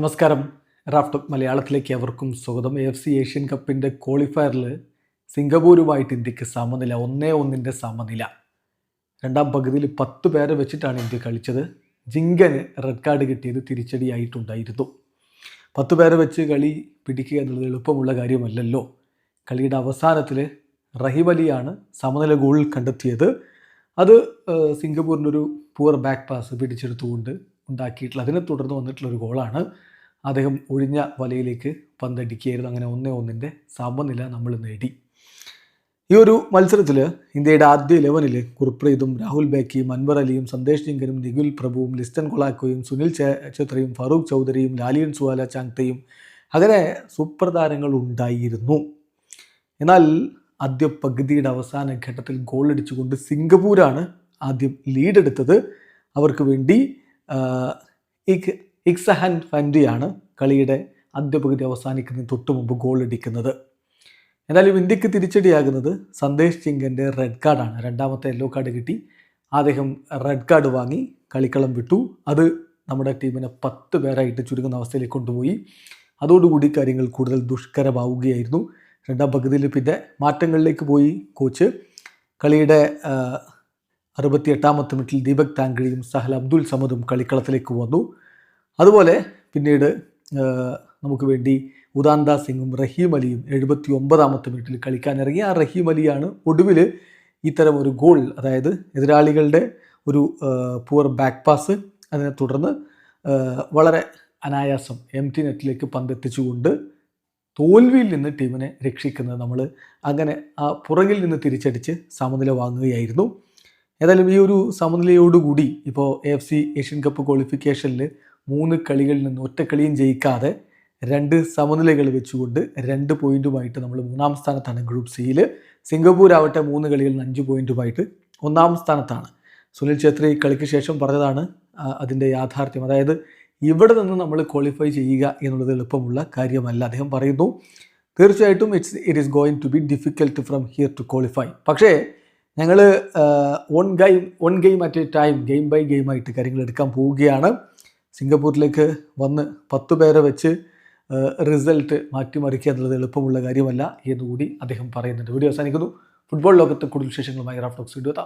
നമസ്കാരം. റാഫ്റ്റ് മലയാളത്തിലേക്ക് അവർക്കും സ്വാഗതം. എഫ് സി ഏഷ്യൻ കപ്പിന്റെ ക്വാളിഫയറിൽ സിംഗപ്പൂരുമായിട്ട് ഇന്ത്യയ്ക്ക് സമനില ഒന്നേ ഒന്നിന്റെ സമനില. രണ്ടാം പകുതിയിൽ പത്ത് പേരെ വെച്ചിട്ടാണ് ഇന്ത്യ കളിച്ചത്. ജിങ്കന് റെഡ് കാർഡ് കിട്ടിയത് തിരിച്ചടിയായിട്ടുണ്ടായിരുന്നു. പത്ത് പേരെ വെച്ച് കളി പിടിക്കുക എന്നുള്ളത് എളുപ്പമുള്ള കാര്യമല്ലല്ലോ. കളിയുടെ അവസാനത്തിൽ റഹീം അലിയാണ് സമനില ഗോൾ കണ്ടെത്തിയത്. അത് സിംഗപ്പൂരിന്റെ ഒരു പൂർ ബാക്ക് പാസ് പിടിച്ചെടുത്തുകൊണ്ട് ഉണ്ടാക്കിയിട്ടുള്ള അതിനെ തുടർന്ന് വന്നിട്ടുള്ള ഒരു ഗോളാണ്. അദ്ദേഹം ഒഴിഞ്ഞ വലയിലേക്ക് പന്തടിക്കുകയായിരുന്നു. അങ്ങനെ ഒന്നേ ഒന്നിന്റെ സമനില നമ്മൾ നേടി. ഈ ഒരു മത്സരത്തിൽ ഇന്ത്യയുടെ ആദ്യ ഇലവനിൽ കുർപ്രീതും രാഹുൽ ബേക്കിയും അൻവർ അലിയും സന്ദേശ് ജിങ്കനും നിഖിൽ പ്രഭുവും ലിസ്റ്റൻ കൊളാക്കോയും സുനിൽ ചേ- ഫറൂഖ് ചൗധരിയും ലാലിയൻ സുവാല ചാങ്തയും അങ്ങനെ സൂപ്പർ താരങ്ങൾ ഉണ്ടായിരുന്നു. എന്നാൽ ആദ്യ പകുതിയുടെ അവസാന ഘട്ടത്തിൽ ഗോൾ അടിച്ചുകൊണ്ട് സിംഗപ്പൂരാണ് ആദ്യം ലീഡെടുത്തത് അവർക്ക് വേണ്ടി ഇക് ഇക്സഹൻ ഫൻഡിയാണ് കളിയുടെ ആദ്യ പകുതി അവസാനിക്കുന്നതിന് തൊട്ടു മുമ്പ് ഗോൾ എന്നാലും ഇന്ത്യയ്ക്ക് തിരിച്ചടിയാകുന്നത് സന്ദേശ് ചിങ്കന്റെ റെഡ് കാർഡാണ് രണ്ടാമത്തെ യെല്ലോ കാർഡ് കിട്ടി. അദ്ദേഹം റെഡ് കാർഡ് വാങ്ങി കളിക്കളം വിട്ടു. അത് നമ്മുടെ ടീമിനെ പത്ത് പേരായിട്ട് ചുരുങ്ങുന്ന അവസ്ഥയിലേക്ക് കൊണ്ടുപോയി. അതോടുകൂടി കാര്യങ്ങൾ കൂടുതൽ ദുഷ്കരമാവുകയായിരുന്നു. രണ്ടാം പകുതിയിൽ പിന്നെ മാറ്റങ്ങളിലേക്ക് പോയി കോച്ച് കളിയുടെ അറുപത്തിയെട്ടാമത്തെ മിനിറ്റിൽ ദീപക് താങ്കളിയും സഹൽ അബ്ദുൽ സമദും കളിക്കളത്തിലേക്ക് വന്നു. അതുപോലെ പിന്നീട് നമുക്ക് വേണ്ടി ഉദാന്ത സിംഗും റഹീം അലിയും എഴുപത്തി ഒമ്പതാമത്തെ മിനിറ്റിൽ കളിക്കാനിറങ്ങി. ആ റഹീം അലിയാണ് ഒടുവിൽ ഇത്തരം ഒരു ഗോൾ അതായത് എതിരാളികളുടെ ഒരു പുവർ ബാക്ക് പാസ് അതിനെ തുടർന്ന് വളരെ അനായാസം എം ടി നെറ്റിലേക്ക് പന്തെത്തിച്ചുകൊണ്ട് തോൽവിയിൽ നിന്ന് ടീമിനെ രക്ഷിക്കുന്നത് നമ്മൾ അങ്ങനെ ആ പുറകിൽ നിന്ന് തിരിച്ചടിച്ച് സമനില വാങ്ങുകയായിരുന്നു. ഏതായാലും ഈ ഒരു സമനിലയോടുകൂടി ഇപ്പോൾ എഫ് സി ഏഷ്യൻ കപ്പ് ക്വാളിഫിക്കേഷനിൽ മൂന്ന് കളികളിൽ നിന്ന് ഒറ്റ കളിയും ജയിക്കാതെ രണ്ട് സമനിലകൾ വെച്ചുകൊണ്ട് രണ്ട് പോയിന്റുമായിട്ട് നമ്മൾ മൂന്നാം സ്ഥാനത്താണ് ഗ്രൂപ്പ് സിയിൽ സിംഗപ്പൂർ ആവട്ടെ മൂന്ന് കളികളിൽ നിന്ന് അഞ്ച് പോയിന്റുമായിട്ട് ഒന്നാം സ്ഥാനത്താണ്. സുനിൽ ഛേത്രി കളിക്ക് ശേഷം പറഞ്ഞതാണ് അതിന്റെ യാഥാർത്ഥ്യം. അതായത് ഇവിടെ നിന്ന് നമ്മൾ ക്വാളിഫൈ ചെയ്യുക എന്നുള്ളത് എളുപ്പമുള്ള കാര്യമല്ല. അദ്ദേഹം പറയുന്നു തീർച്ചയായിട്ടും it's it is going to be difficult from here to qualify പക്ഷേ ഞങ്ങൾ on game on game at a time game by game ആയിട്ട് കാര്യങ്ങൾ എടുക്കാൻ പോവുകയാണ്. സിംഗപ്പൂരിലേക്ക് വന്ന് പത്ത് പേരെ വെച്ച് റിസൾട്ട് മാറ്റിമറിക്കുക എന്നുള്ളത് എളുപ്പമുള്ള കാര്യമല്ല എന്നുകൂടി അദ്ദേഹം പറയുന്നുണ്ട്. വീഡിയോ അവസാനിക്കുന്നു. ഫുട്ബോൾ ലോകത്ത് കൂടുതൽ വിശേഷങ്ങളുമായി റാഫ്റ്റോക്സ് വീഡിയോ